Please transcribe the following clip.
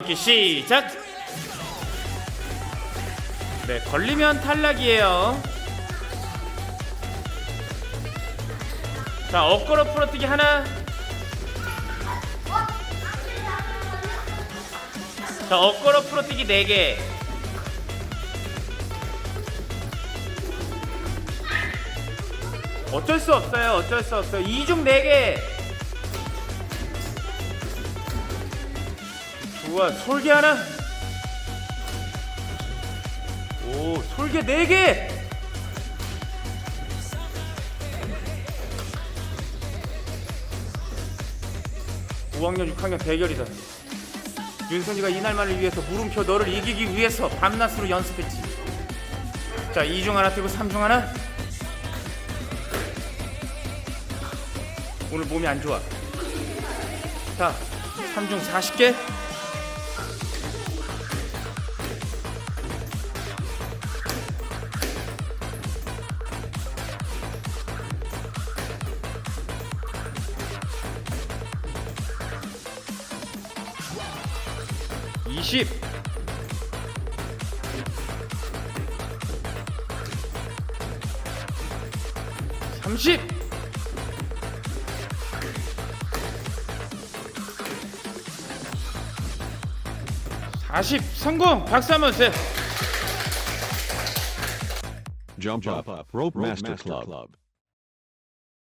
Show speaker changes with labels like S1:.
S1: 경기 시작. 네, 걸리면 탈락이에요. 자, 엇걸어 풀어뜨기 하나. 자, 엇걸어 풀어뜨기 네 개. 어쩔 수 없어요. 어쩔 수 없어요. 이중 네 개. 좋아, 솔개 하나. 오, 솔개 네 개. 오학년 6학년 대결이다. 윤성이가 이날만을 위해서 물음표 너를 이기기 위해서 밤낮으로 연습했지. 자, 2중 하나 뜨고 3중 하나. 오늘 몸이 안 좋아. 자, 3중 40개. 이십 삼십 사십 성공 박수 한번 주세요
S2: Jump, up, Rope Master Club.